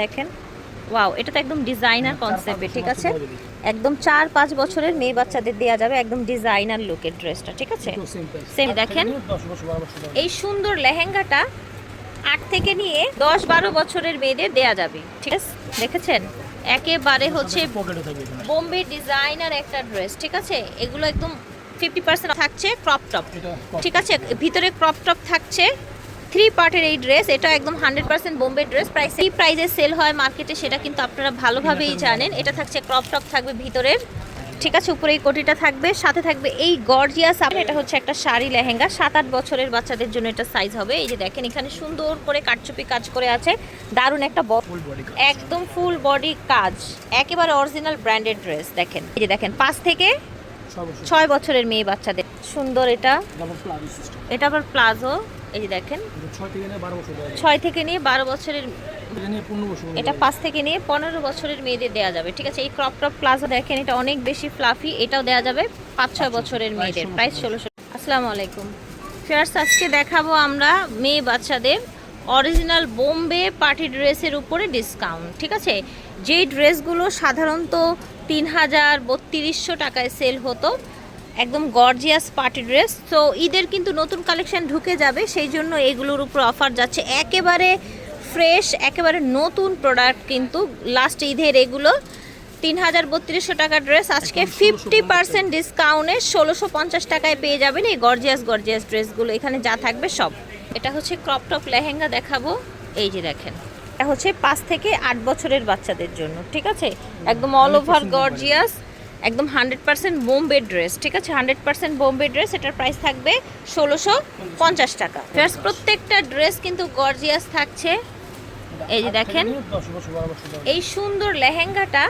দেখেন। ওয়াও এটা তো একদম ডিজাইনার কনসেপ্টে ঠিক আছে? একদম চার পাঁচ বছরের মেয়ে বাচ্চাদের দেওয়া যাবে একদম ডিজাইনার লুকের ড্রেসটা ঠিক আছে? Same, দেখেন। এই সুন্দর লেহেঙ্গাটা আট থেকে নিয়ে দশ বারো বছরের মেয়েদের দেয়া যাবে ঠিক আছে? দেখেছেন? একেবারে হচ্ছে বোম্বে ডিজাইনার একটা ড্রেস ঠিক আছে? এগুলো একদম ফিফটি পার্সেন্ট থাকছে ক্রপ টপ ঠিক আছে? ভিতরে ক্রপ টপ থাকছে। থ্রি পার্টের এই ড্রেস এটা একদম hundred percent Bombay dress price এই প্রাইজে সেল হয় মার্কেটে সেটা কিন্তু আপনারা ভালোভাবেই জানেন। এটা থাকছে ক্রপ টপ থাকবে ভিতরের ঠিক আছে উপরে এই কোটিটা থাকবে। সাথে থাকবে এই গর্জিয়াস এটা হচ্ছে একটা শাড়ি লেহেঙ্গা। সাত আট বছরের বাচ্চাদের জন্য এটা সাইজ হবে। এই যে দেখেন এখানে সুন্দর করে কাটচুপি কাজ করে আছে। দারুণ একটা একদম ফুল বডি কাজ। একেবারে অরিজিনাল ব্র্যান্ডেড ড্রেস দেখেন। এই যে দেখেন পাঁচ থেকে ছয় বছরের মেয়ে বাচ্চাদের। সুন্দর এটা। এটা আবার প্লাজো এই যে দেখেন। ছয় থেকে নিয়ে বারো বছরের এটা পাঁচ থেকে নিয়ে পনেরো বছরের মেয়েদের দেওয়া যাবে ঠিক আছে? এই ক্রপ টপ প্লাজো দেখেন এটা অনেক বেশি ফ্লাফি এটাও দেওয়া যাবে পাঁচ ছয় বছরের মেয়েদের প্রাইস ষোলোশো। আসসালামু আলাইকুম। ফেয়ার্স আজকে দেখাবো আমরা মেয়ে বাচ্চাদের অরিজিনাল বোম্বে পার্টি ড্রেসের উপরে ডিসকাউন্ট ঠিক আছে? যেই ড্রেসগুলো সাধারণত তিন হাজার বত্রিশশো টাকায় সেল হতো একদম গর্জিয়াস পার্টি ড্রেস তো ঈদের কিন্তু নতুন কালেকশন ঢুকে যাবে সেই জন্য এগুলোর উপর অফার যাচ্ছে। একেবারে ফ্রেশ একেবারে নতুন প্রোডাক্ট কিন্তু লাস্ট ঈদের এগুলো। তিন হাজার বত্রিশশো টাকা ড্রেস আজকে ফিফটি পার্সেন্ট ডিসকাউন্টে ষোলোশো পঞ্চাশ টাকায় পেয়ে যাবেন এই গর্জিয়াস গর্জিয়াস ড্রেসগুলো এখানে যা থাকবে সব। এটা হচ্ছে ক্রপ টপ লেহেঙ্গা দেখাবো। এই যে দেখেন এটা হচ্ছে পাঁচ থেকে আট বছরের বাচ্চাদের জন্য ঠিক আছে? একদম অল ওভার গর্জিয়াস একদম হান্ড্রেড পার্সেন্ট বোম্বে ড্রেস ঠিক আছে? হান্ড্রেড পার্সেন্ট বোম্বে ড্রেস এটার প্রাইস থাকবে ষোলোশো পঞ্চাশ টাকা। Just প্রত্যেকটা ড্রেস কিন্তু গর্জিয়াস থাকছে। এই যে দেখেন এই সুন্দর লেহেঙ্গাটা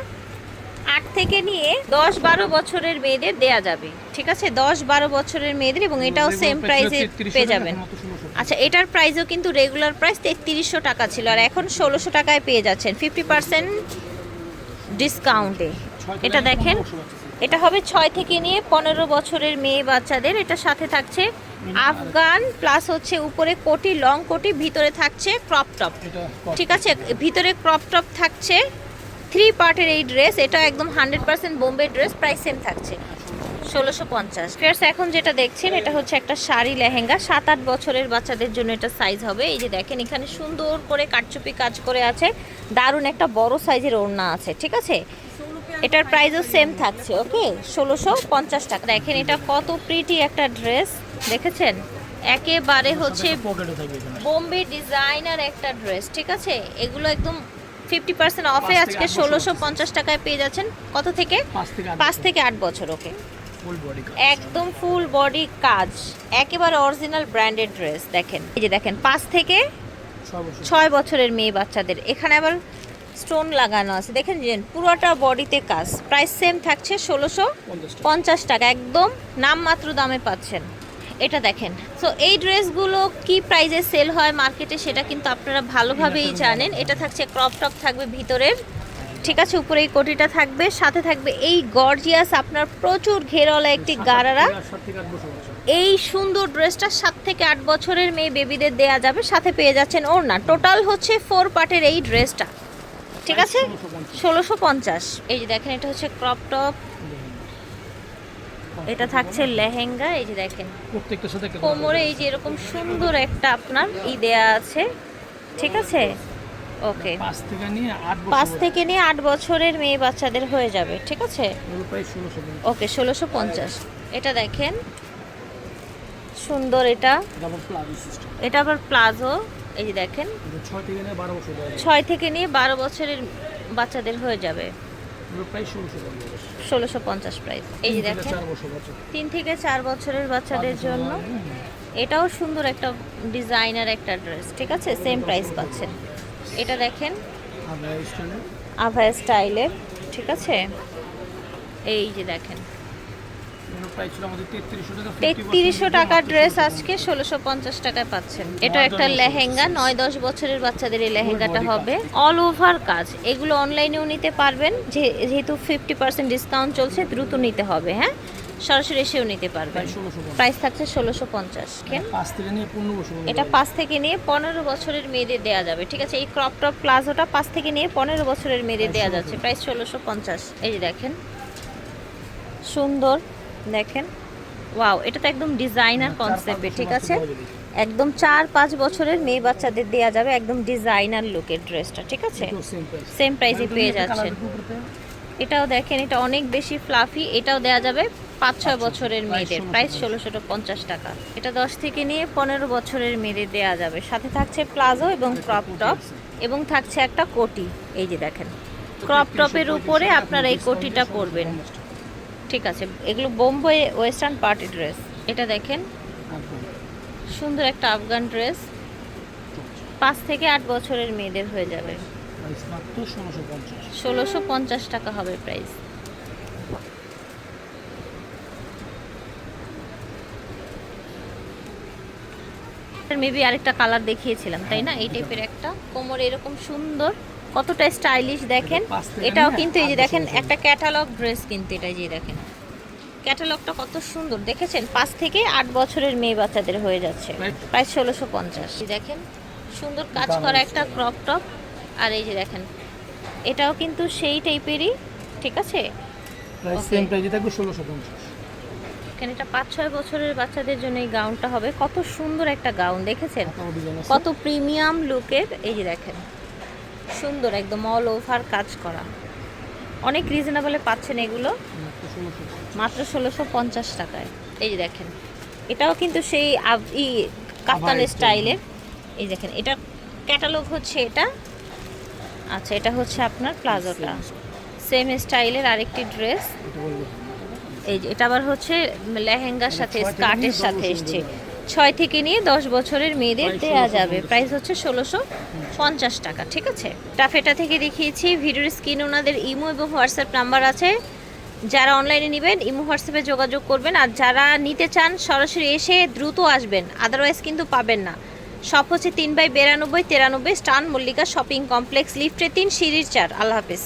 আট থেকে নিয়ে দশ বারো বছরের মেয়েদের দেয়া যাবে ঠিক আছে? দশ বারো বছরের মেয়েদের এবং এটাও সেম প্রাইসে পেয়ে যাবেন। আচ্ছা এটার প্রাইসও কিন্তু রেগুলার প্রাইস তেত্রিশশো টাকা ছিল আর এখন ষোলোশো টাকায় পেয়ে যাচ্ছেন। ফিফটি পার্সেন্ট ডিসকাউন্টে এটা দেখেন এটা হবে ছয় থেকে নিয়ে পনেরো বছরের মেয়ে বাচ্চাদের। এটা সাথে থাকছে আফগান প্লাস হচ্ছে উপরে কোটি লং কোটি ভিতরে থাকছে ক্রপ টপ ঠিক আছে? ভিতরে ক্রপ টপ থাকছে থ্রি পার্টের এই ড্রেস এটা একদম hundred percent Bombay dress price same থাকছে। ষোলোশো পঞ্চাশ। ফেয়ার্স এখন যেটা দেখছেন এটা হচ্ছে একটা শাড়ি লেহেঙ্গা। সাত আট বছরের বাচ্চাদের জন্য এটা সাইজ হবে। এই যে দেখেন এখানে সুন্দর করে কাটচুপি কাজ করে আছে। দারুণ একটা বড় সাইজের ওড়না আছে ঠিক আছে? এটার প্রাইসও সেম থাকছে ওকে ষোলোশো পঞ্চাশ টাকা। দেখেন এটা কত প্রিটি একটা ড্রেস দেখেছেন? একেবারে হচ্ছে বোম্বে ডিজাইনার একটা ড্রেস ঠিক আছে? এগুলো একদম ফিফটি পার্সেন্ট অফে আজকে ষোলোশো পঞ্চাশ টাকায় পেয়ে যাচ্ছেন। কত থেকে? পাঁচ থেকে আট বছর। ওকে একদম ফুল বডি কাজ। একেবারে অরিজিনাল ব্র্যান্ডেড ড্রেস দেখেন। এই যে দেখেন পাঁচ থেকে ছয় বছরের মেয়ে বাচ্চাদের। এখানে আবার স্টোন লাগানো আছে। দেখেন যে পুরোটা বডিতে কাজ। প্রাইস সেম থাকছে ষোলোশো পঞ্চাশ টাকা। একদম নামমাত্র দামে পাচ্ছেন। এটা দেখেন। তো এই ড্রেসগুলো কি প্রাইজে সেল হয় মার্কেটে সেটা কিন্তু আপনারা ভালোভাবেই জানেন। এটা থাকছে ক্রপ টপ থাকবে ভিতরের ঠিক আছে উপরে এই কোটিটা থাকবে। সাথে থাকবে এই গর্জিয়াস আপনার প্রচুর ঘেরওয়ালা একটি গারারা। এই সুন্দর ড্রেসটা সাত থেকে আট বছরের মেয়ে বেবিদের দেয়া যাবে। সাথে পেয়ে যাচ্ছেন ওর না টোটাল হচ্ছে ফোর পার্টের এই ড্রেসটা। ঠিক আছে? ষোলোশো পঞ্চাশ। এই যে দেখেন এটা হচ্ছে ক্রপ টপ এটা থাকছে লেহেঙ্গা। এই যে দেখেন কোমরে এই যে এরকম সুন্দর একটা আপনার ই দেয়া আছে। ঠিক আছে? ওকে। পাঁচ থেকে নিয়ে আট বছরের মেয়ে বাচ্চাদের হয়ে যাবে। ঠিক আছে? ওকে ষোলোশো পঞ্চাশ। এটা দেখেন সুন্দর এটা। এটা আবার প্লাজো। এই যে দেখেন। ছয় থেকে নিয়ে বারো বছরের বাচ্চাদের হয়ে যাবে। ষোলোশো পঞ্চাশ। প্রাইস। এই যে দেখেন তিন থেকে চার বছরের বাচ্চাদের জন্য এটাও সুন্দর একটা ডিজাইনার একটা ড্রেস ঠিক আছে? সেম প্রাইস পাচ্ছেন। এটা দেখেন আভায়া স্টাইলের ঠিক আছে? এই যে দেখেন এগুলো প্রায় ছিল আমাদের তেত্রিশশো টাকার ড্রেস আজকে ষোলোশো পঞ্চাশ টাকায় পাচ্ছেন। এটা একটা লেহেঙ্গা নয় দশ বছরের বাচ্চাদের এই লেহেঙ্গাটা হবে। অল ওভার কাজ। এগুলো অনলাইনেও নিতে পারবেন। যেহেতু ফিফটি পার্সেন্ট ডিসকাউন্ট চলছে দ্রুত নিতে হবে হ্যাঁ? সরাসরি এসেও নিতে পারবেন। প্রাইস থাকছে ষোলোশো পঞ্চাশ এটা পাঁচ থেকে নিয়ে পনেরো বছরের মেয়েদের দেওয়া যাবে ঠিক আছে? এই ক্রপ টপ প্লাজোটা পাঁচ থেকে নিয়ে পনেরো বছরের মেয়েদের দেওয়া যাচ্ছে। প্রাইস ষোলোশো পঞ্চাশ। এই যে দেখেন। সুন্দর। দেখেন। ওয়াও এটা তো একদম ডিজাইনার কনসেপ্টে ঠিক আছে? একদম চার পাঁচ বছরের মেয়ে বাচ্চাদের দেওয়া যাবে একদম ডিজাইনার লুকের ড্রেসটা ঠিক আছে। সেম প্রাইসে পেয়ে যাচ্ছেন। এটাও দেখেন এটা অনেক বেশি ফ্লাফি এটাও দেওয়া যাবে পাঁচ ছয় বছরের মেয়েদের প্রাইস ষোলোশো পঞ্চাশ টাকা। এটা দশ থেকে নিয়ে পনেরো বছরের মেয়েদের দেওয়া যাবে। সাথে থাকছে প্লাজো এবং ক্রপ টপ এবং থাকছে একটা কোটি এই যে দেখেন। ক্রপ টপের উপরে আপনারা এই কোটিটা পরবেন ঠিক আছে এগুলো বোম্বে ওয়েস্টার্ন পার্টি ড্রেস। এটা দেখেন সুন্দর একটা আফগান ড্রেস। পাঁচ থেকে আট বছরের মেয়েদের হয়ে যাবে। ষোলোশো পঞ্চাশ। ষোলোশো পঞ্চাশ টাকা হবে প্রাইস মেবি আরেকটা কালার দেখিয়েছিলাম তাই না? এই টাইপের একটা। কোমর এরকম সুন্দর কতটা স্টাইলিশ দেখেন? এটাও কিন্তু এই যে দেখেন একটা ক্যাটালগ ড্রেস কিন্তু এটা যে দেখেন। ক্যাটালগটা কত সুন্দর। দেখেছেন? পাঁচ থেকে আট বছরের মেয়ে বাচ্চাদের হয়ে যাচ্ছে। প্রায় ষোলোশো পঞ্চাশ। দেখেন সুন্দর কাজ করা একটা ক্রপ টপ আর এই যে দেখেন এটাও কিন্তু সেই টাইপেরই ঠিক আছে? এখানে এটা পাঁচ ছয় বছরের বাচ্চাদের জন্য এই গাউনটা হবে। কত সুন্দর একটা গাউন দেখেছেন? কত প্রিমিয়াম লুকের এই যে দেখেন। সুন্দর একদম অল ওভার কাজ করা। অনেক রিজনেবলে পাচ্ছেন এগুলো। মাত্র ষোলোশো পঞ্চাশ টাকায়। এই যে দেখেন এটাও কিন্তু সেই ই কাপ্তান স্টাইলের এই দেখেন এটা ক্যাটালগ হচ্ছে এটা। আচ্ছা এটা হচ্ছে আপনার প্লাজোটা। সেম স্টাইলের আরেকটি ড্রেস এই যে এটা আবার হচ্ছে লেহেঙ্গার সাথে স্কার্টের সাথে এসছে। ছয় থেকে নিয়ে দশ বছরের মেয়েদের দেওয়া যাবে। প্রাইস হচ্ছে ষোলোশো পঞ্চাশ টাকা ঠিক আছে? টাফেটা থেকে দেখিয়েছি ভিডিওর স্ক্রিন ওনাদের ইমো এবং হোয়াটসঅ্যাপ নাম্বার আছে। যারা অনলাইনে নেবেন ইমো হোয়াটসঅ্যাপে যোগাযোগ করবেন। আর যারা নিতে চান সরাসরি এসে দ্রুত আসবেন। আদারওয়াইজ কিন্তু পাবেন না। সব হচ্ছে তিন বাই বিরানব্বই তেরানব্বই স্টান মল্লিকা শপিং কমপ্লেক্স লিফটে তিন সিঁড়ির চার। আল্লাহ হাফিজ।